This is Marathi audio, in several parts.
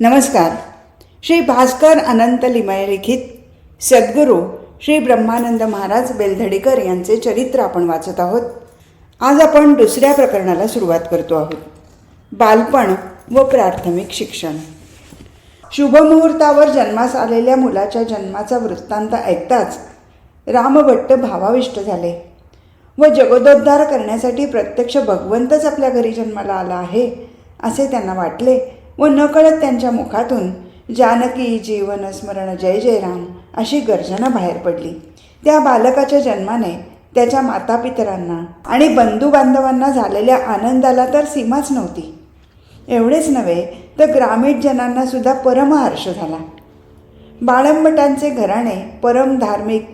नमस्कार. श्री भास्कर अनंत लिमये लिखित सद्गुरू श्री ब्रह्मानंद महाराज बेलधडीकर यांचे चरित्र आपण वाचत आहोत. आज आपण दुसऱ्या प्रकरणाला सुरुवात करतो आहोत. बालपण व प्राथमिक शिक्षण. शुभमुहूर्तावर जन्मास आलेल्या मुलाच्या जन्माचा वृत्तांत ऐकताच रामभट्ट भावाविष्ट झाले व जगदोद्धार करण्यासाठी प्रत्यक्ष भगवंतच आपल्या घरी जन्माला आला आहे असे त्यांना वाटले. व नकळत त्यांच्या मुखातून जानकी जीवन स्मरण जय जयराम अशी गर्जना बाहेर पडली. त्या बालकाच्या जन्माने त्याच्या मातापितरांना आणि बंधुबांधवांना झालेल्या आनंदाला तर सीमाच नव्हती. एवढेच नव्हे तर ग्रामीणजनांना सुद्धा परमहर्ष झाला. बाळंबटांचे घराणे परम धार्मिक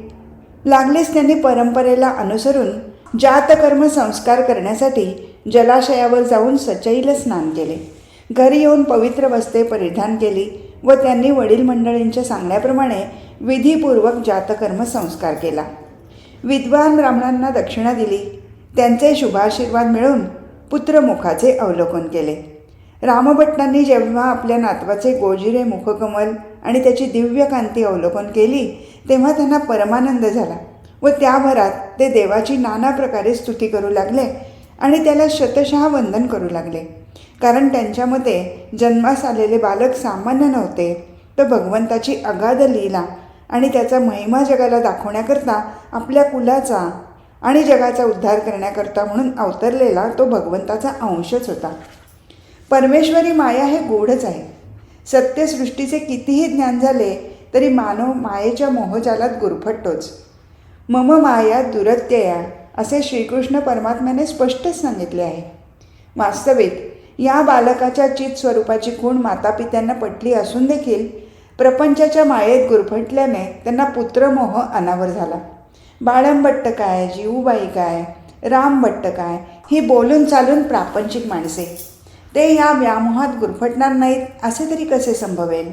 लागलीच त्यांनी परंपरेला अनुसरून जातकर्म संस्कार करण्यासाठी जलाशयावर जाऊन सचैल स्नान केले. घरी येऊन पवित्र वस्त्रे परिधान केली व त्यांनी वडील मंडळींच्या सांगण्याप्रमाणे विधीपूर्वक जातकर्म संस्कार केला. विद्वान ब्राह्मणांना दक्षिणा दिली. त्यांचे शुभाशीर्वाद मिळून पुत्रमुखाचे अवलोकन केले. रामभट्टांनी जेव्हा आपल्या नातवाचे गोजिरे मुखकमल आणि त्याची दिव्य कांती अवलोकन केली तेव्हा त्यांना परमानंद झाला व त्याभरात ते देवाची नाना प्रकारे स्तुती करू लागले आणि त्याला शतशः वंदन करू लागले. कारण त्यांच्या मते जन्मास आलेले बालक सामान्य नव्हते. तर भगवंताची अगाध लीला आणि त्याचा महिमा जगाला दाखवण्याकरता आपल्या कुलाचा आणि जगाचा उद्धार करण्याकरता म्हणून अवतरलेला तो भगवंताचा अंशच होता. परमेश्वरी माया हे गोडच आहे. सत्यसृष्टीचे कितीही ज्ञान झाले तरी मानव मायेच्या मोहजालात गुरफटतोच. मम माया दुरत्यया असे श्रीकृष्ण परमात्म्याने स्पष्टच सांगितले आहे. वास्तविक या बालकाच्या चित स्वरूपाची खूण मातापित्यांना पटली असून देखील प्रपंचाच्या मायेत गुरफटल्याने त्यांना पुत्रमोह अनावर झाला. बाळंबट्ट काय जीवबाई काय रामभट्ट काय ही बोलून चालून प्रापंचिक माणसे. ते या व्यामोहात गुरफटणार नाहीत असे तरी कसे संभवेल?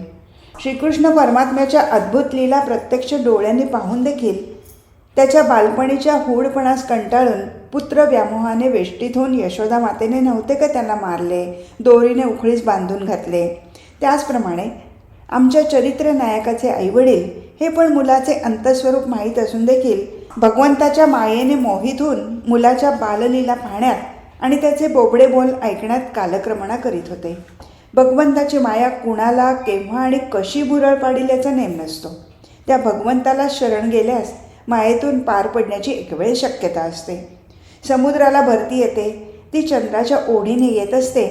श्रीकृष्ण परमात्म्याच्या अद्भुत लीला प्रत्यक्ष डोळ्यांनी पाहून देखील त्याच्या बालपणीच्या हूडपणास कंटाळून पुत्र व्यामोहाने वेष्टीत होऊन यशोदा मातेने नव्हते का त्यांना मारले? दोरीने उखळीस बांधून घातले. त्याचप्रमाणे आमच्या चरित्र नायकाचे आईवडील हे पण मुलाचे अंतस्वरूप माहीत असून देखील भगवंताच्या मायेने मोहित होऊन मुलाच्या बाललीला पाहण्यात आणि त्याचे बोबडे बोल ऐकण्यात कालक्रमणा करीत होते. भगवंताची माया कुणाला केव्हा आणि कशी भुरळ पाडील याचा नेम नसतो. त्या भगवंताला शरण गेल्यास मायेतून पार पडण्याची एकवेळ शक्यता असते. समुद्राला भरती येते ती चंद्राच्या ओढीने येत असते.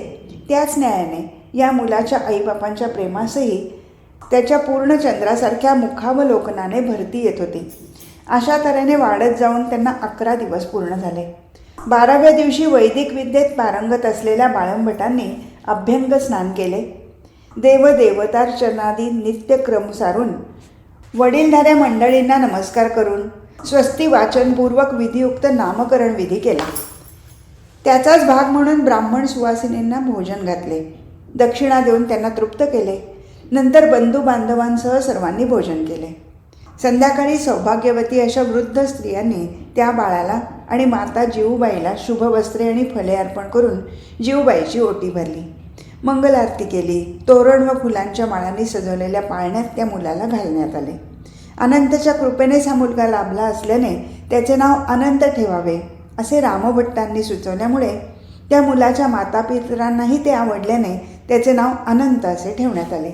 त्याच न्यायाने या मुलाच्या आईबापांच्या प्रेमासही त्याच्या पूर्ण चंद्रासारख्या मुखावलोकनाने भरती येत होती. अशा तऱ्हेने वाढत जाऊन त्यांना अकरा दिवस पूर्ण झाले. बाराव्या दिवशी वैदिक विद्येत पारंगत असलेल्या बाळंभटांनी अभ्यंग स्नान केले. देवदेवतार्चनादी नित्यक्रम सारून वडीलधाऱ्या मंडळींना नमस्कार करून स्वस्ती वाचनपूर्वक विधियुक्त नामकरण विधी केला. त्याचाच भाग म्हणून ब्राह्मण सुवासिनींना भोजन घातले. दक्षिणा देऊन त्यांना तृप्त केले. नंतर बंधू बांधवांसह सर्वांनी भोजन केले. संध्याकाळी सौभाग्यवती अशा वृद्ध स्त्रियांनी त्या बाळाला आणि माता जीवबाईला शुभ वस्त्रे आणि फले अर्पण करून जीवबाईची ओटी भरली. मंगल आरती केली. तोरण व फुलांच्या माळांनी सजवलेल्या पाळण्यात त्या मुलाला घालण्यात आले. अनंतच्या कृपेनेच हा मुलगा लाभला असल्याने त्याचे नाव अनंत ठेवावे असे रामभट्टांनी सुचवल्यामुळे त्या मुलाच्या मातापितरांनाही ते आवडल्याने त्याचे नाव अनंत असे ठेवण्यात आले.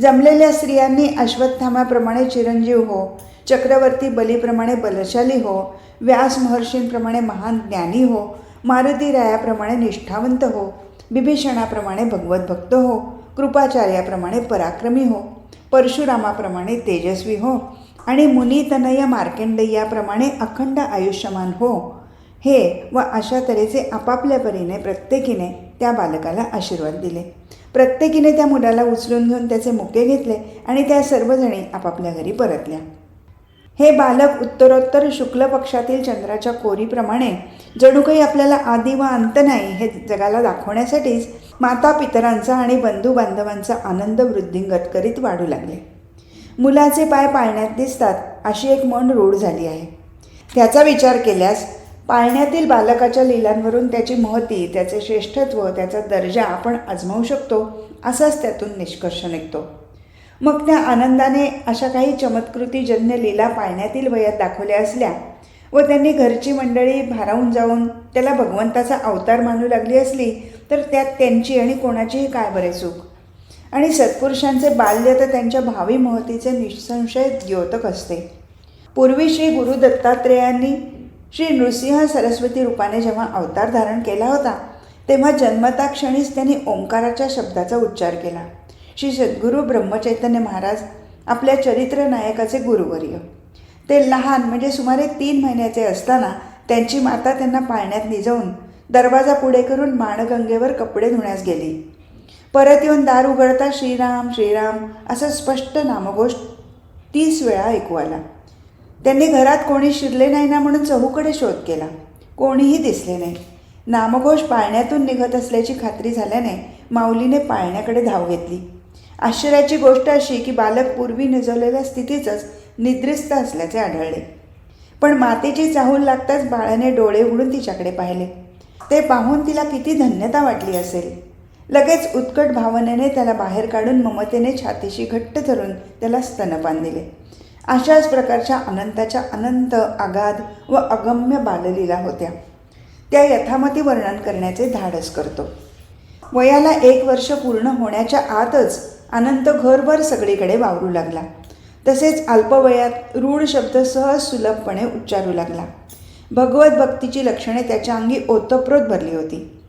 जमलेल्या स्त्रियांनी अश्वत्थामाप्रमाणे चिरंजीव हो चक्रवर्ती बलीप्रमाणे बलशाली हो व्यास महर्षींप्रमाणे महान ज्ञानी हो मारुती रायाप्रमाणे निष्ठावंत हो बिभीषणाप्रमाणे भगवत भक्त हो कृपाचार्याप्रमाणे पराक्रमी हो परशुरामाप्रमाणे तेजस्वी हो आणि मुनितनय मार्केंडयाप्रमाणे अखंड आयुष्यमान हो. हे व अशा तऱ्हेचे आपापल्या परीने प्रत्येकीने त्या बालकाला आशीर्वाद दिले. प्रत्येकीने त्या मुलाला उचलून घेऊन त्याचे मुके घेतले आणि त्या सर्वजणी आपापल्या घरी परतल्या. हे बालक उत्तरोत्तर शुक्ल पक्षातील चंद्राच्या कोरीप्रमाणे जणू काही आपल्याला आदी व अंत नाही हे जगाला दाखवण्यासाठीच माता पितरांचा आणि बंधू बांधवांचा आनंद वृद्धिंगत करीत वाढू लागले. मुलाचे पाय पाळण्यात दिसतात अशी एक मन रूढ झाली आहे. त्याचा विचार केल्यास पाळण्यातील बालकाच्या लिलांवरून त्याची महती त्याचे श्रेष्ठत्व त्याचा दर्जा आपण आजमावू शकतो असाच त्यातून निष्कर्ष निघतो. मग त्या आनंदाने अशा काही चमत्कृतीजन्य लीला पाळण्यातील वयात दाखवल्या असल्या व त्यांनी घरची मंडळी भारावून जाऊन त्याला भगवंताचा अवतार मानू लागली असली तर त्यात त्यांची आणि कोणाचीही काय बरे चूक आणि सत्पुरुषांचे बाल्य तर त्यांच्या भावी महतीचे निसंशय द्योतक असते. पूर्वी श्री गुरु दत्तात्रेयांनी श्री नृसिंह सरस्वती रूपाने जेव्हा अवतार धारण केला होता तेव्हा जन्मताक्षणीच त्यांनी ओंकाराच्या शब्दाचा उच्चार केला. श्री सद्गुरू ब्रह्मचैतन्य महाराज आपल्या चरित्र नायकाचे गुरुवर्य. ते लहान म्हणजे सुमारे तीन महिन्याचे असताना त्यांची माता त्यांना पाळण्यात निजवून दरवाजा पुढे करून माणगंगेवर कपडे धुण्यास गेली. परत येऊन दार उघडता श्रीराम श्रीराम असं स्पष्ट नामघोष तीस वेळा ऐकू आला. त्यांनी घरात कोणी शिरले नाही ना म्हणून चहूकडे शोध केला. कोणीही दिसले नाही. नामघोष पाळण्यातून निघत असल्याची खात्री झाल्याने माऊलीने पाळण्याकडे धाव घेतली. आश्चर्याची गोष्ट अशी की बालक पूर्वी निजवलेल्या स्थितीतच निद्रिस्त असल्याचे आढळले. पण मातेची चाहूल लागताच बाळाने डोळे उघडून तिच्याकडे पाहिले. ते पाहून तिला किती धन्यता वाटली असेल. लगेच उत्कट भावनेने त्याला बाहेर काढून ममतेने छातीशी घट्ट धरून त्याला स्तनपान दिले. अशाच प्रकारच्या अनंताच्या अनंत आगाध व अगम्य बाललीला होत्या. त्या यथामती वर्णन करण्याचे धाडस करतो. वयाला एक वर्ष पूर्ण होण्याच्या आतच अनंत घरभर सगळीकडे वावरू लागला. तसेच अल्पवयात रूढ शब्द सहज सुलभपणे उच्चारू लागला. भगवत भक्तीची लक्षणे त्याच्या अंगी ओतप्रोत भरली होती.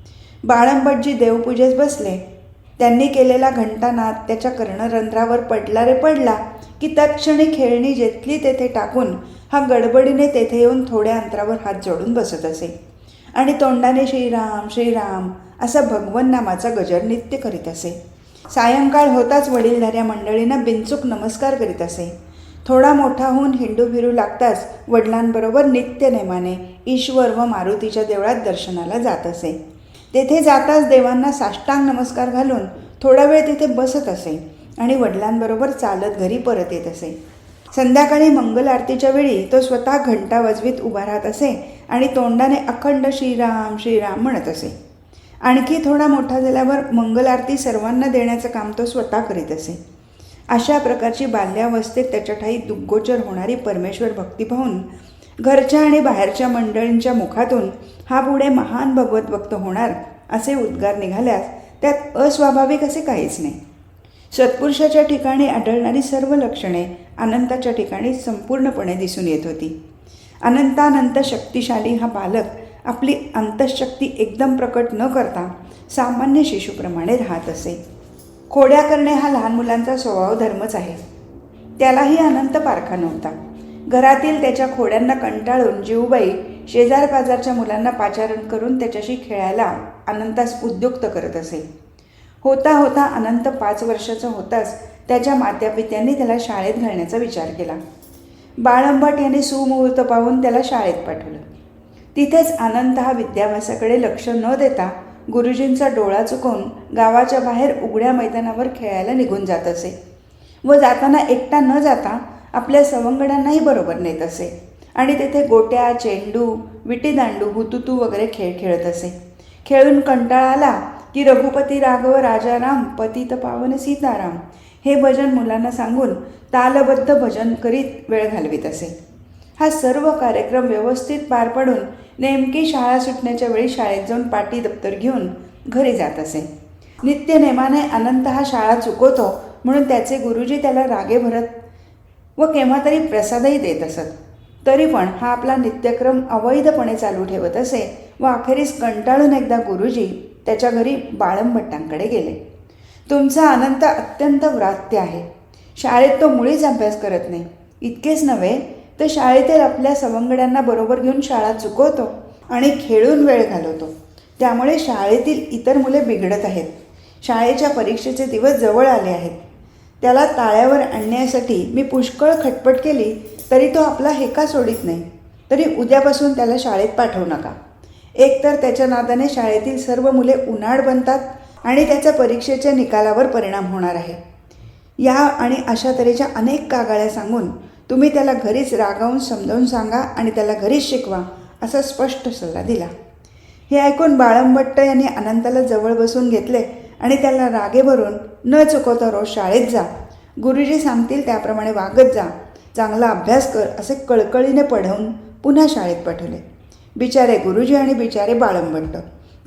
बाळंबटजी देवपूजेस बसले. त्यांनी केलेला घंटानाद त्याच्या कर्णरंध्रावर पडला रे पडला की तत्क्षणी खेळणी जेथली तेथे टाकून हा गडबडीने तेथे येऊन थोड्या अंतरावर हात जोडून बसत असे. आणि तोंडाने श्रीराम श्रीराम असा भगवन नामाचा गजर नित्य करीत असे. सायंकाळ होताच वडीलधाऱ्या मंडळींना बिनचूक नमस्कार करीत असे. थोडा मोठा होऊन हिंडू भिरू लागताच वडिलांबरोबर नित्य नेमाने ईश्वर व मारुतीच्या देवळात दर्शनाला जात असे. तेथे जाताच देवांना साष्टांग नमस्कार घालून थोडा वेळ तिथे बसत असे आणि वडिलांबरोबर चालत घरी परत येत असे. संध्याकाळी मंगल आरतीच्या वेळी तो स्वतः घंटा वाजवीत उभा राहत असे आणि तोंडाने अखंड श्रीराम श्रीराम म्हणत असे. आणखी थोडा मोठा झाल्यावर मंगल आरती सर्वांना देण्याचं काम तो स्वतः करीत असे. अशा प्रकारची बाल्यावस्थेत त्याच्या ठाई दुग्गोचर होणारी परमेश्वर भक्ती पाहून घरच्या आणि बाहेरच्या मंडळींच्या मुखातून हा पुढे महान भगवत भक्त होणार असे उद्गार निघाल्यास त्यात अस्वाभाविक असे काहीच नाही. सत्पुरुषाच्या ठिकाणी आढळणारी सर्व लक्षणे अनंताच्या ठिकाणी संपूर्णपणे दिसून येत होती. अनंतानंत शक्तिशाली हा बालक आपली अंतःशक्ती एकदम प्रकट न करता सामान्य शिशूप्रमाणे राहत असे. खोड्या करणे हा लहान मुलांचा स्वभाव धर्मच आहे. त्यालाही अनंत पारखा नव्हता. घरातील त्याच्या खोड्यांना कंटाळून जीवबाई शेजार पाजारच्या मुलांना पाचारण करून त्याच्याशी खेळायला अनंतास उद्युक्त करत असे. होता होता अनंत पाच वर्षाचा होताच त्याच्या मात्यापित्यांनी त्याला शाळेत घालण्याचा विचार केला. बाळंबट याने सुमुहूर्त पाहून त्याला शाळेत पाठवलं. तिथेच आनंद हा विद्याभ्यासाकडे लक्ष न देता गुरुजींचा डोळा चुकवून गावाच्या बाहेर उघड्या मैदानावर खेळायला निघून जात असे. व जाताना एकटा न जाता आपल्या सवंगड्यांनाही बरोबर नेत असे. आणि तेथे गोट्या चेंडू विटीदांडू हुतुतू वगैरे खेळ खेळत असे. खेळून कंटाळा आला की रघुपती राघव राजाराम पतित पावन सीताराम हे भजन मुलांना सांगून तालबद्ध भजन करीत वेळ घालवीत असे. हा सर्व कार्यक्रम व्यवस्थित पार पडून नेमकी शाळा सुटण्याच्या वेळी शाळेत जाऊन पाटी दप्तर घेऊन घरी जात असे. नित्य नेमाने अनंत हा शाळा चुकवतो म्हणून त्याचे गुरुजी त्याला रागे भरत व केव्हा तरी प्रसादही देत असत. तरी पण हा आपला नित्यक्रम अवैधपणे चालू ठेवत असे व अखेरीस कंटाळून एकदा गुरुजी त्याच्या घरी बाळंभट्टांकडे गेले. तुमचा अनंत अत्यंत व्रात्य आहे. शाळेत तो मुळीच अभ्यास करत नाही. इतकेच नव्हे तर शाळेतील आपल्या सवंगड्यांना बरोबर घेऊन शाळा चुकवतो आणि खेळून वेळ घालवतो. त्यामुळे शाळेतील इतर मुले बिघडत आहेत. शाळेच्या परीक्षेचे दिवस जवळ आले आहेत. त्याला ताळ्यावर आणण्यासाठी मी पुष्कळ खटपट केली तरी तो आपला हेका सोडित नाही. तरी उद्यापासून त्याला शाळेत पाठवू नका. एकतर त्याच्या नादाने शाळेतील सर्व मुले उन्हाळ बनतात आणि त्याच्या परीक्षेच्या निकालावर परिणाम होणार आहे. या आणि अशा तऱ्हेच्या अनेक कागाळ्या सांगून तुम्ही त्याला घरीच रागावून समजावून सांगा आणि त्याला घरीच शिकवा असा स्पष्ट सल्ला दिला. हे ऐकून बाळंबट्ट यांनी अनंताला जवळ बसून घेतले आणि त्याला रागे भरून न चुकवता रोज शाळेत जा. गुरुजी सांगतील त्याप्रमाणे वागत जा. चांगला अभ्यास कर असे कळकळीने पढवून पुन्हा शाळेत पाठवले. बिचारे गुरुजी आणि बिचारे बाळंबट्ट.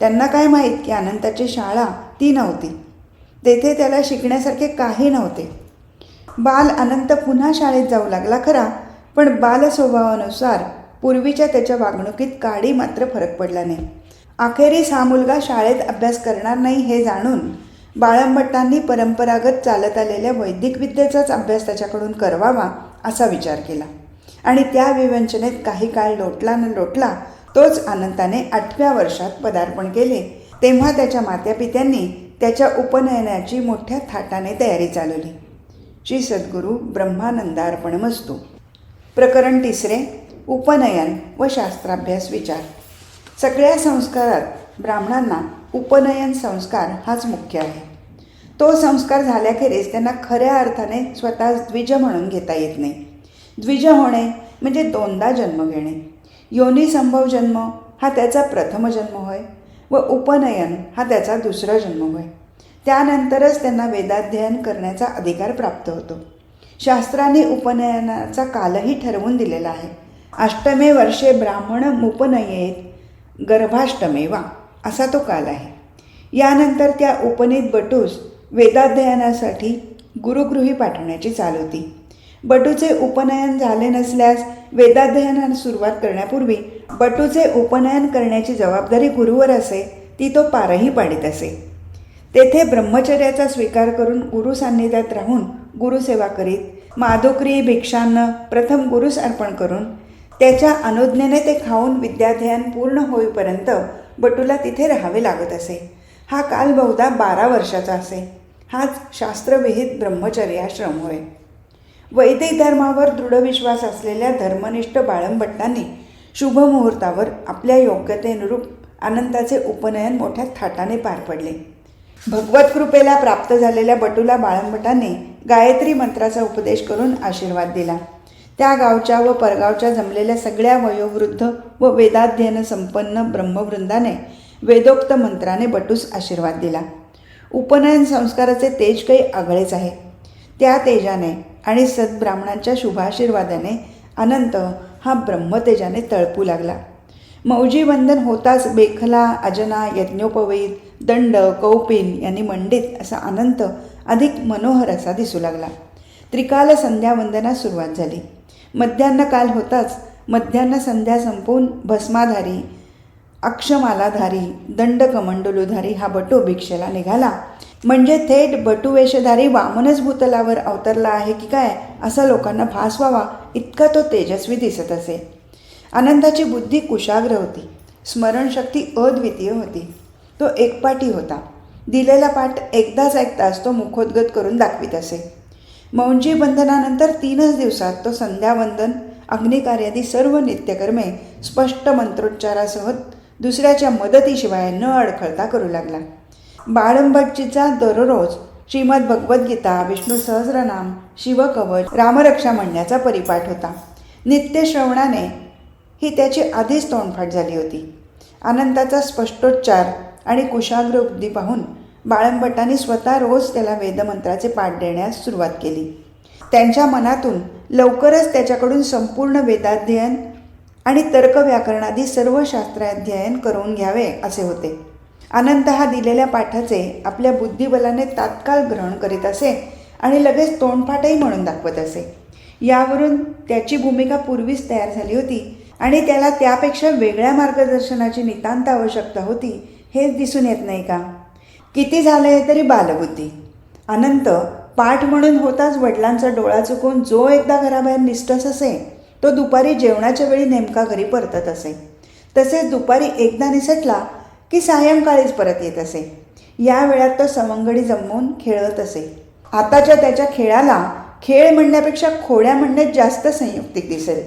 त्यांना काय माहीत की अनंताची शाळा ती नव्हती. तेथे त्याला शिकण्यासारखे काही नव्हते. बाल अनंत पुन्हा शाळेत जाऊ लागला खरा पण बाल स्वभावानुसार पूर्वीच्या त्याच्या वागणुकीत काडी मात्र फरक पडला नाही. अखेरीस हा मुलगा शाळेत अभ्यास करणार नाही हे जाणून बाळंभट्टांनी परंपरागत चालत आलेल्या वैदिक विद्येचाच अभ्यास त्याच्याकडून करवावा असा विचार केला. आणि त्या विवंचनेत काही काळ लोटला न लोटला तोच अनंताने आठव्या वर्षात पदार्पण केले. तेव्हा त्याच्या मात्यापित्यांनी त्याच्या उपनयनाची मोठ्या थाटाने तयारी चालवली. श्री सद्गुरू ब्रह्मानंदार्पणमस्तू. प्रकरण तिसरे उपनयन व शास्त्राभ्यास विचार. सगळ्या संस्कारात ब्राह्मणांना उपनयन संस्कार हाच मुख्य आहे. तो संस्कार झाल्याखेरीज त्यांना खऱ्या अर्थाने स्वतः द्विज म्हणून घेता येत नाही. द्विज होणे म्हणजे दोनदा जन्म घेणे. योनी संभव जन्म हा त्याचा प्रथम जन्म होय व उपनयन हा त्याचा दुसरा जन्म होय. त्यानंतरच त्यांना वेदाध्ययन करण्याचा अधिकार प्राप्त होतो. शास्त्राने उपनयनाचा कालही ठरवून दिलेला आहे. अष्टमे वर्षे ब्राह्मण मुपनयेत गर्भाष्टमे वा असा तो काल आहे. यानंतर त्या उपनीत बटूस वेदाध्ययनासाठी गुरुगृही पाठवण्याची चाल होती. बटूचे उपनयन झाले नसल्यास वेदाध्ययनाला सुरुवात करण्यापूर्वी बटूचे उपनयन करण्याची जबाबदारी गुरुवर असे ती तो पारही पाडित असे. तेथे ब्रह्मचर्याचा स्वीकार करून गुरु सान्निध्यात राहून गुरुसेवा करीत माधुक्री भिक्षांना प्रथम गुरुस अर्पण करून त्याच्या अनुज्ञेने ते खाऊन विद्याध्ययन पूर्ण होईपर्यंत बटूला तिथे राहावे लागत असे. हा काल बहुधा बारा वर्षाचा असे. हाच शास्त्रविहित ब्रह्मचर्याश्रम होय. वैदिक धर्मावर दृढ विश्वास असलेल्या धर्मनिष्ठ बाळंभट्टांनी शुभ मुहूर्तावर आपल्या योग्यतेनुरूप आनंदाचे उपनयन मोठ्या थाटाने पार पडले. भगवत कृपेला प्राप्त झालेल्या बटूला बाळंभटांनी गायत्री मंत्राचा उपदेश करून आशीर्वाद दिला. त्या गावच्या व परगावच्या जमलेल्या सगळ्या वयोवृद्ध व वेदाध्ययन संपन्न ब्रह्मवृंदाने वेदोक्त मंत्राने बटूस आशीर्वाद दिला. उपनयन संस्काराचे तेज काही आगळेच आहे. त्या तेजाने आणि सद्ब्राह्मणांच्या शुभाशीर्वादाने अनंत हा ब्रह्मतेजाने तळपू लागला. मौजीवंदन होताच बेखला अजना यज्ञोपवीत दंड कौपिन यांनी मंडित असा अनंत अधिक मनोहर असा दिसू लागला. त्रिकाल संध्यावंदना सुरुवात झाली. मध्यान्ह काल होताच मध्यान्ह संध्या संपवून भस्माधारी अक्षमालाधारी दंड कमंडलूधारी हा बटू भिक्षेला निघाला. म्हणजे थेट बटुवेशधारी वामनच भूतलावर अवतरला आहे की काय असा लोकांना भास व्हावा इतका तो तेजस्वी दिसत असे. आनंदाची बुद्धी कुशाग्र होती. स्मरणशक्ती अद्वितीय होती. तो एकपाठी होता. दिलेला पाठ एकदाच ऐकताच तो मुखोद्गत करून दाखवित असे. मौंजी बंधनानंतर तीनच दिवसात तो संध्यावंदन अग्निकार्यादी सर्व नित्यकर्मे स्पष्ट मंत्रोच्चारासह दुसऱ्याच्या मदतीशिवाय न अडखळता करू लागला. बाळंबटजीचा दररोज श्रीमद भगवद्गीता विष्णू सहस्रनाम शिवकवच रामरक्षा म्हणण्याचा परिपाठ होता. नित्यश्रवणाने ही त्याची आधीच तोंडफाट झाली होती. आनंदाचा स्पष्टोच्चार आणि कुशाग्र बुद्धी पाहून बाळंभट्टांनी स्वतः रोज त्याला वेदमंत्राचे पाठ देण्यास सुरुवात केली. त्यांच्या मनातून लवकरच त्याच्याकडून संपूर्ण वेदाध्ययन आणि तर्क व्याकरणादी सर्व शास्त्राध्ययन करून घ्यावे असे होते. अनंत हा दिलेल्या पाठाचे आपल्या बुद्धिबलाने तात्काळ ग्रहण करीत असे आणि लगेच तोंडपाठही म्हणून दाखवत असे. यावरून त्याची भूमिका पूर्वीच तयार झाली होती. आणि त्याला त्यापेक्षा वेगळ्या मार्गदर्शनाची नितांत आवश्यकता होती हेच दिसून येत नाही का? किती झालंय तरी बालबुद्धी. अनंत पाठ म्हणून होताच वडिलांचा डोळा चुकून जो एकदा घराबाहेर निष्ठस असे तो दुपारी जेवणाच्या वेळी नेमका घरी परतत असे. तसेच दुपारी एकदा निसटला की सायंकाळीच परत येत असे. या वेळात तो सवंगडी जमवून खेळत असे. आताच्या त्याच्या खेळाला खेळ म्हणण्यापेक्षा खोड्या म्हणण्यात जास्त संयुक्तिक दिसेल.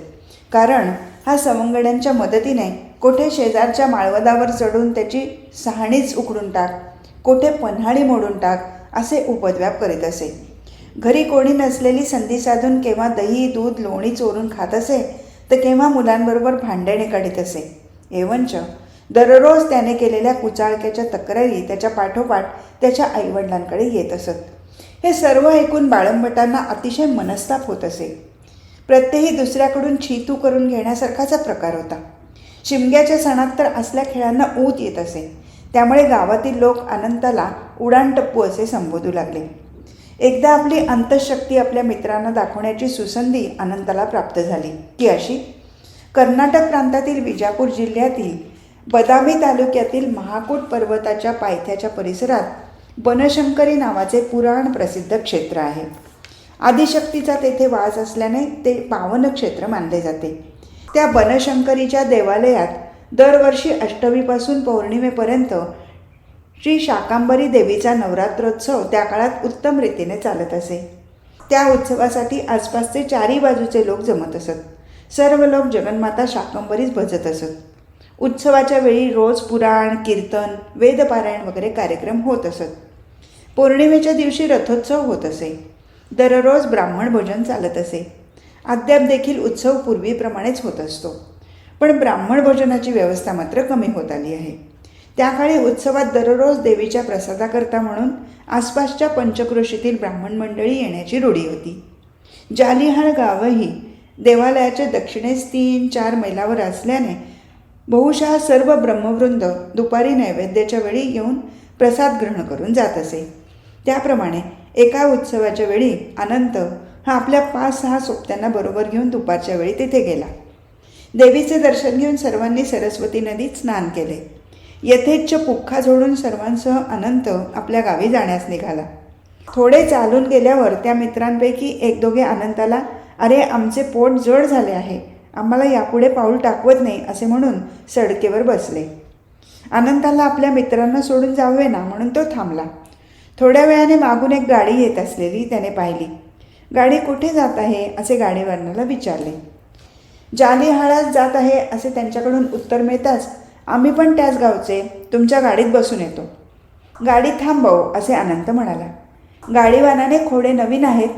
कारण हा सवंगड्यांच्या मदतीने कोठे शेजारच्या माळवदावर चढून त्याची सहाणीच उकडून टाक कोठे पन्हाळी मोडून टाक असे उपद्व्याप करीत असे. घरी कोणी नसलेली संधी साधून केव्हा दही दूध लोणी चोरून खात असे तर केव्हा मुलांबरोबर भांडणे काढीत असे. एवंच दररोज त्याने केलेल्या कुचाळक्याच्या तक्रारी त्याच्या पाठोपाठ त्याच्या आईवडिलांकडे येत असत. हे सर्व ऐकून बाळंबटांना अतिशय मनस्ताप होत असे. प्रत्येही दुसऱ्याकडून छितू करून घेण्यासारखाचा प्रकार होता. शिमग्याच्या सणात तर असल्या खेळांना ऊत येत असे. त्यामुळे गावातील लोक अनंताला उडाणटप्पू असे संबोधू लागले. एकदा आपली अंतःशक्ती आपल्या मित्रांना दाखवण्याची सुसंधी अनंताला प्राप्त झाली. ती अशी? कर्नाटक प्रांतातील विजापूर जिल्ह्यातील बदामी तालुक्यातील महाकूट पर्वताच्या पायथ्याच्या परिसरात बनशंकरी नावाचे पुराण प्रसिद्ध क्षेत्र आहे. आदिशक्तीचा तेथे वास असल्याने ते पावन क्षेत्र मानले जाते. त्या बनशंकरीच्या देवालयात दरवर्षी अष्टमीपासून पौर्णिमेपर्यंत श्री शाकांबरी देवीचा नवरात्रोत्सव त्या काळात उत्तम रीतीने चालत असे. त्या उत्सवासाठी आसपासचे चारी बाजूचे लोक जमत असत. सर्व लोक जगन्माता शाकंबरीच भजत असत. उत्सवाच्या वेळी रोज पुराण कीर्तन वेदपारायण वगैरे कार्यक्रम होत असत. पौर्णिमेच्या दिवशी रथोत्सव होत असे. दररोज ब्राह्मण भोजन चालत असे. अद्याप देखील उत्सव पूर्वीप्रमाणेच होत असतो. पण ब्राह्मण भोजनाची व्यवस्था मात्र कमी होत आली आहे. त्या काळी उत्सवात दररोज देवीच्या प्रसादाकरता म्हणून आसपासच्या पंचक्रोशीतील ब्राह्मण मंडळी येण्याची रूढी होती. जालिहाळ गावही देवालयाच्या दक्षिणेस तीन चार मैलावर असल्याने बहुशः सर्व ब्रह्मवृंद दुपारी नैवेद्याच्या वेळी येऊन प्रसाद ग्रहण करून जात असे. त्याप्रमाणे एका उत्सवाच्या वेळी अनंत हा आपल्या पाच सहा सोबत्यांना बरोबर घेऊन दुपारच्या वेळी तिथे गेला. देवीचे दर्शन घेऊन सर्वांनी सरस्वती नदीत स्नान केले. यथेच्छ पुख्खा झोडून सर्वांसह अनंत आपल्या गावी जाण्यास निघाला. थोडे चालून गेल्यावर त्या मित्रांपैकी एक दोघे अनंताला अरे आमचे पोट जड झाले आहे. आम्हाला यापुढे पाऊल टाकवत नाही असे म्हणून सडकेवर बसले. अनंताला आपल्या मित्रांना सोडून जावे ना म्हणून तो थांबला. थोड्या वेळाने मागून एक गाडी येत असलेली त्याने पाहिली. गाडी कुठे जात आहे? असे गाडीवरणाला विचारले. जालिहाळात जात आहे असे त्यांच्याकडून उत्तर मिळताच आम्ही पण त्याच गावचे तुमच्या गाडीत बसून येतो. गाडी थांबव असे अनंत म्हणाला. गाडीवानाने खोडे नवीन आहेत.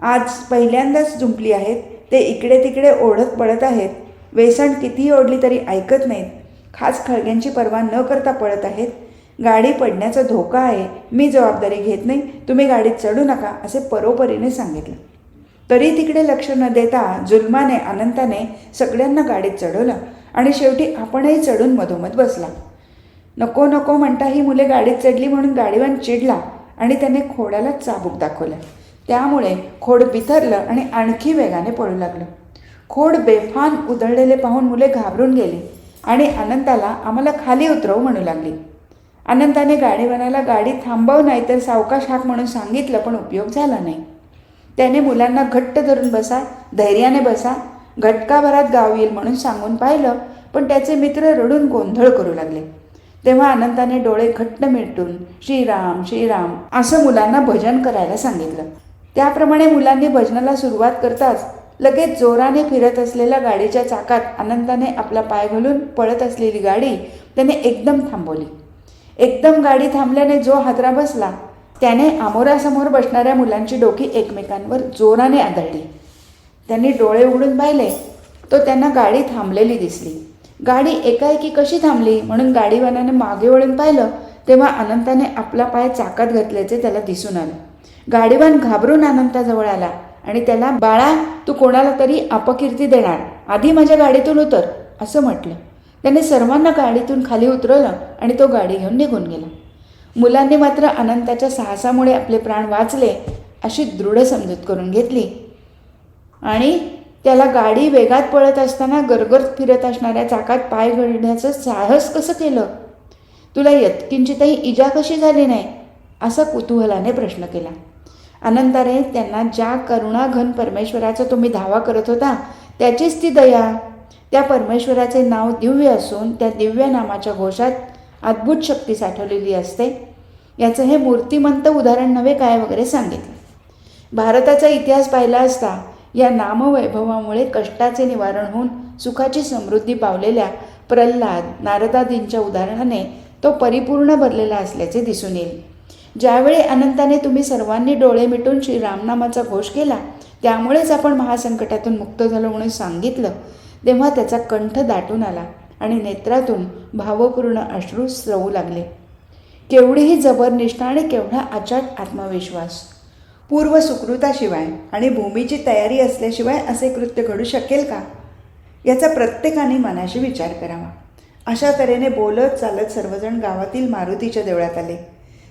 आज पहिल्यांदाच जुंपली आहेत. ते इकडे तिकडे ओढत पडत आहेत. वेसण कितीही ओढली तरी ऐकत नाहीत. खास खळग्यांची पर्वा न करता पळत आहेत. गाडी पडण्याचा धोका आहे मी जबाबदारी घेत नाही तुम्ही गाडीत चढू नका असे परोपरीने सांगितलं. तरी तिकडे लक्ष न देता जुलमाने अनंताने सगळ्यांना गाडीत चढवलं आणि शेवटी आपणही चढून मधोमध बसला. नको नको म्हणता ही मुले गाडीत चढली म्हणून गाडीवान चिडला आणि त्याने खोड्याला चाबूक दाखवलं. त्यामुळे खोड बिथरलं आणि आणखी वेगाने पळू लागलं. खोड बेफान उधळलेले पाहून मुले घाबरून गेली आणि अनंताला आम्हाला खाली उतरव म्हणू लागली. अनंताने गाडीवानाला गाडी थांबव नाही तर सावकाश हाक म्हणून सांगितलं पण उपयोग झाला नाही. त्याने मुलांना घट्ट धरून बसा धैर्याने बसा घटकाभरात गाव येईल म्हणून सांगून पाहिलं पण त्याचे मित्र रडून गोंधळ करू लागले. तेव्हा अनंताने डोळे घट्ट मिटून श्रीराम श्रीराम असं मुलांना भजन करायला सांगितलं. त्याप्रमाणे मुलांनी भजनाला सुरुवात करताच लगेच जोराने फिरत असलेल्या गाडीच्या चाकात अनंताने आपला पाय घालून पळत असलेली गाडी त्याने एकदम थांबवली. एकदम गाडी थांबल्याने जो हादरा बसला त्याने आमोरासमोर बसणाऱ्या मुलांची डोकी एकमेकांवर जोराने आदळली. त्यांनी डोळे उघडून पाहिले. तो त्यांना गाडी थांबलेली दिसली. गाडी एकाएकी कशी थांबली म्हणून गाडीवाल्याने मागे वळून पाहिलं तेव्हा अनंताने आपला पाय चाकात घातल्याचे त्याला दिसून आलं. गाडीवान घाबरून अनंताजवळ आला आणि त्याला बाळा तू कोणाला तरी अपकीर्ती देणार? आधी माझ्या गाडीतून उतर असं म्हटलं. त्याने सर्वांना गाडीतून खाली उतरवलं आणि तो गाडी घेऊन निघून गेला. मुलांनी मात्र अनंताच्या साहसामुळे आपले प्राण वाचले अशी दृढ समजूत करून घेतली. आणि त्याला गाडी वेगात पळत असताना गरगर फिरत असणाऱ्या चाकात पाय घडण्याचं साहस कसं केलं? तुला यत्किंचितही इजा कशी झाली नाही? असा कुतूहलाने प्रश्न केला. अनंताने त्यांना ज्या करुणाघन परमेश्वराचा तुम्ही धावा करत होता त्याचीच ती दया त्या परमेश्वराचे नाव दिव्य असून त्या दिव्य नामाच्या घोषात अद्भुत शक्ती साठवलेली असते. याचं हे मूर्तिमंत उदाहरण नव्हे काय वगैरे सांगितलं. भारताचा इतिहास पाहिला असता या नामवैभवामुळे कष्टाचे निवारण होऊन सुखाची समृद्धी पावलेल्या प्रल्हाद नारदादींच्या उदाहरणाने तो परिपूर्ण भरलेला असल्याचे दिसून येईल. ज्यावेळी अनंताने तुम्ही सर्वांनी डोळे मिटून श्री रामनामाचा घोष केला त्यामुळेच आपण महासंकटातून मुक्त झालो म्हणून सांगितलं तेव्हा त्याचा कंठ दाटून आला आणि नेत्रातून भावपूर्ण अश्रू स्रवू लागले. केवढीही जबरनिष्ठा आणि केवढा अचाट आत्मविश्वास. पूर्व सुकृताशिवाय आणि भूमीची तयारी असल्याशिवाय असे कृत्य घडू शकेल का? याचा प्रत्येकाने मनाशी विचार करावा. अशा तऱ्हेने बोलत चालत सर्वजण गावातील मारुतीच्या देवळात आले.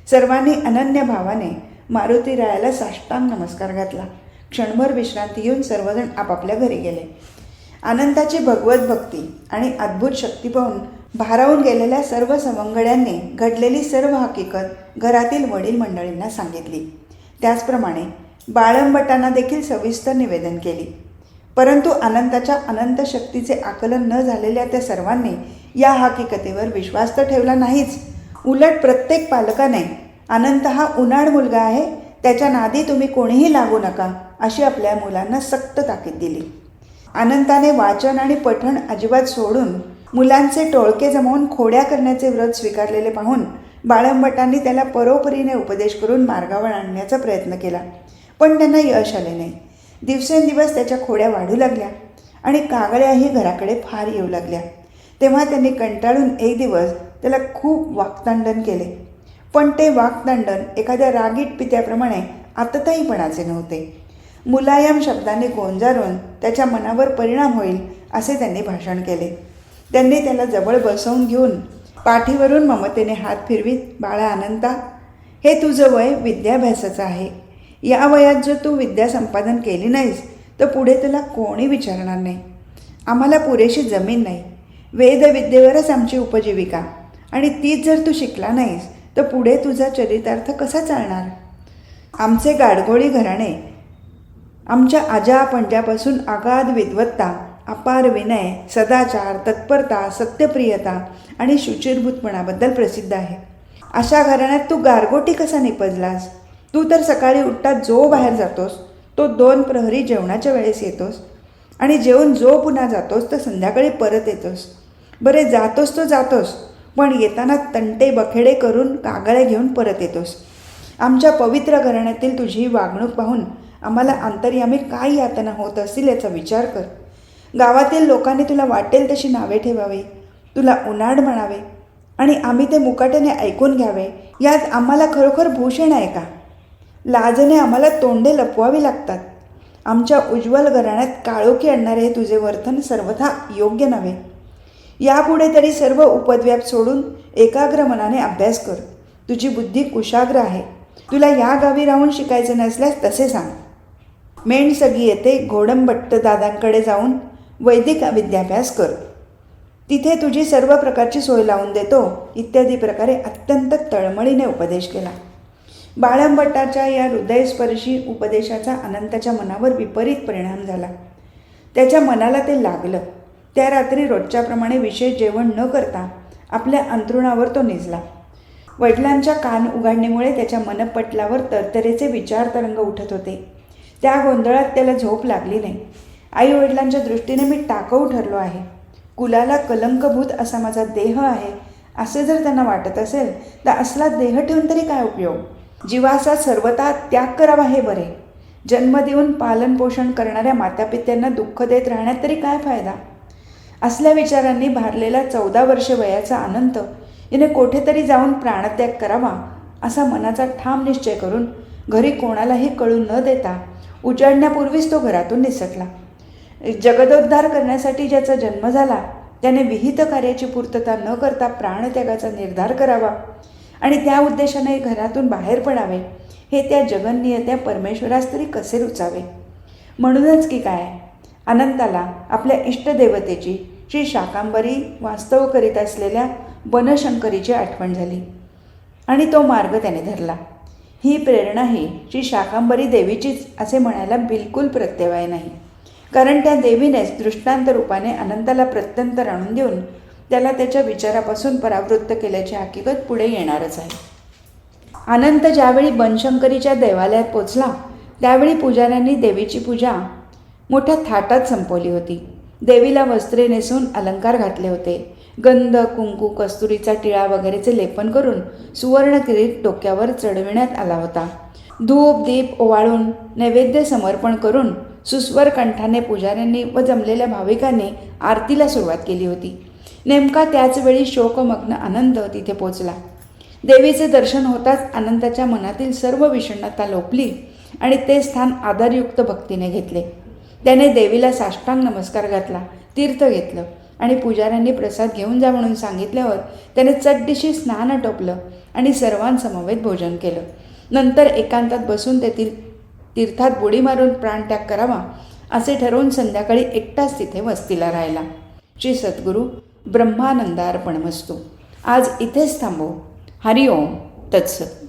सर्वांनी अनन्य भावाने मारुती रायाला साष्टांग नमस्कार घातला. क्षणभर विश्रांती घेऊन सर्वजण आपापल्या घरी गेले. आनंदाची भगवत भक्ती आणि अद्भुत शक्ती पाहून भारावून गेलेल्या सर्व सवंगड्यांनी घडलेली सर्व हकीकत घरातील वडील मंडळींना सांगितली. त्याचप्रमाणे बाळंबटांना देखील सविस्तर निवेदन केली. परंतु अनंताच्या अनंत शक्तीचे आकलन न झालेल्या त्या सर्वांनी या हकीकतेवर विश्वास तर ठेवला नाहीच. उलट प्रत्येक पालकाने अनंत हा उन्हाळ मुलगा आहे त्याच्या नादी तुम्ही कोणीही लागू नका अशी आपल्या मुलांना सक्त ताकीद दिली. आनंदाने वाचन आणि पठण अजिबात सोडून मुलांचे टोळके जमवून खोड्या करण्याचे व्रत स्वीकारलेले पाहून बाळंबटांनी त्याला परोपरीने उपदेश करून मार्गावर आणण्याचा प्रयत्न केला. पण त्यांना यश आले नाही. दिवसेंदिवस त्याच्या खोड्या वाढू लागल्या आणि कागळ्याही घराकडे फार येऊ लागल्या. तेव्हा त्यांनी कंटाळून एक दिवस त्याला खूप वाक्तांडन केले. पण ते वाक्तांडन एखाद्या रागीट पित्याप्रमाणे आतताहीपणाचे नव्हते. मुलायम शब्दाने गोंजारून त्याच्या मनावर परिणाम होईल असे त्यांनी भाषण केले. त्यांनी त्याला जवळ बसवून घेऊन पाठीवरून ममतेने हात फिरवीत बाळा आनंदा हे तुझं वय विद्याभ्यासाचं आहे. या वयात जर तू विद्या संपादन केली नाहीस तर पुढे तुला कोणी विचारणार नाही. आम्हाला पुरेशी जमीन नाही. वेदविद्येवरच आमची उपजीविका. आणि तीच जर तू शिकला नाहीस तर पुढे तुझा चरितार्थ कसा चालणार? आमचे गाडगोळी घराणे आमच्या आजा पंजापासून आगाध विद्वत्ता अपार विनय सदाचार तत्परता सत्यप्रियता आणि शुचिरभूतपणाबद्दल प्रसिद्ध आहे. अशा घराण्यात तू गारगोटी कसा निपजलास? तू तर सकाळी उठता जो बाहेर जातोस तो दोन प्रहरी जेवणाच्या वेळेस येतोस आणि जेवून जो पुन्हा जातोस तर संध्याकाळी परत येतोस. बरे जातोस तो जातोस पण येताना तंटे बखेडे करून कागळे घेऊन परत येतोस. आमच्या पवित्र घराण्यातील तुझी वागणूक पाहून आम्हाला अंतर्यामी काय यातना होत असतील याचा विचार कर. गावातील लोकांनी तुला वाटेल तशी नावे ठेवावी. तुला उन्हाड म्हणावे. आणि आम्ही ते मुकाट्याने ऐकून घ्यावे. यात आम्हाला खरोखर भूषण आहे का? लाजने आम्हाला तोंडे लपवावी लागतात. आमच्या उज्ज्वल घराण्यात काळोखी आणणारे हे तुझे वर्तन सर्वथा योग्य नव्हे. यापुढे तरी सर्व उपद्व्याप सोडून एकाग्र मनाने अभ्यास कर. तुझी बुद्धी कुशाग्र आहे. तुला या गावी राहून शिकायचे नसल्यास तसे सांग. मेंढसगी येथे घोडंबट्ट दादांकडे जाऊन वैदिक विद्याभ्यास कर. तिथे तुझी सर्व प्रकारची सोय लावून देतो. इत्यादी प्रकारे अत्यंत तळमळीने उपदेश केला. बाळंबट्टाच्या या हृदयस्पर्शी उपदेशाचा अनंताच्या मनावर विपरीत परिणाम झाला. त्याच्या मनाला ते लागलं. त्या रात्री रोजच्याप्रमाणे विशेष जेवण न करता आपल्या अंथरुणावर तो निजला. वडिलांच्या कान उघडणीमुळे त्याच्या मनपटलावर तरतरेचे विचार तरंग उठत होते. त्या गोंधळात त्याला झोप लागली नाही. आई वडिलांच्या दृष्टीने मी टाकाऊ ठरलो आहे. कुलाला कलंकभूत असा माझा देह आहे असे जर त्यांना वाटत असेल तर असला देह ठेवून तरी काय उपयोग? जीवाचा सर्वता त्याग करावा हे बरे. जन्म देऊन पालनपोषण करणाऱ्या मातापित्यांना दुःख देत राहण्यात तरी काय फायदा? असल्या विचारांनी भारलेला चौदा वर्ष वयाचा अनंत हिने कोठेतरी जाऊन प्राणत्याग करावा असा मनाचा ठाम निश्चय करून घरी कोणालाही कळू न देता उजाडण्यापूर्वीच तो घरातून निसटला. जगदोद्धार करण्यासाठी ज्याचा जन्म झाला त्याने विहित कार्याची पूर्तता न करता प्राणत्यागाचा निर्धार करावा आणि त्या उद्देशाने घरातून बाहेर पडावे. हे त्या जगन्नियत्या परमेश्वरास तरी कसे रुचावे? म्हणूनच की काय? अनंताला आपल्या इष्टदेवतेची श्री शाकांबरी वास्तव करीत असलेल्या बनशंकरीची आठवण झाली आणि तो मार्ग त्याने धरला. ही प्रेरणाही श्री शाकांबरी देवीचीच असे म्हणायला बिलकुल प्रत्यवाय नाही. कारण त्या देवीनेच दृष्टांत रूपाने अनंताला प्रत्यंतर आणून देऊन त्याला त्याच्या विचारापासून परावृत्त केल्याची हकीकत पुढे येणारच आहे. अनंत ज्यावेळी बनशंकरीच्या देवालयात पोचला त्यावेळी पुजाऱ्यांनी देवीची पूजा मोठ्या थाटात संपवली होती. देवीला वस्त्रे नेसून अलंकार घातले होते. गंध कुंकू कस्तुरीचा टिळा वगैरेचे लेपन करून सुवर्ण किरीट डोक्यावर चढविण्यात आला होता. धूप दीप ओवाळून नैवेद्य समर्पण करून सुस्वर कंठाने पुजाऱ्यांनी व जमलेल्या भाविकांनी आरतीला सुरुवात केली होती. नेमका त्याचवेळी शोकमग्न आनंद तिथे पोचला. देवीचे दर्शन होताच आनंदाच्या मनातील सर्व विषण्णता लोपली आणि ते स्थान आदरयुक्त भक्तीने घेतले. त्याने देवीला साष्टांग नमस्कार घातला तीर्थ घेतलं. आणि पुजाऱ्यांनी प्रसाद घेऊन जा म्हणून सांगितल्यावर त्याने चटदिशी स्नान टोपलं आणि सर्वांसमवेत भोजन केलं. नंतर एकांतात बसून तेथील तीर्थात बुडी मारून प्राणत्याग करावा असे ठरवून संध्याकाळी एकटाच तिथे वस्तीला राहिला. श्री सद्गुरू ब्रह्मानंदार्पण ब्रह्मानंदार्पणमस्तू. आज इथेच थांबू हरिओम. तत्सत.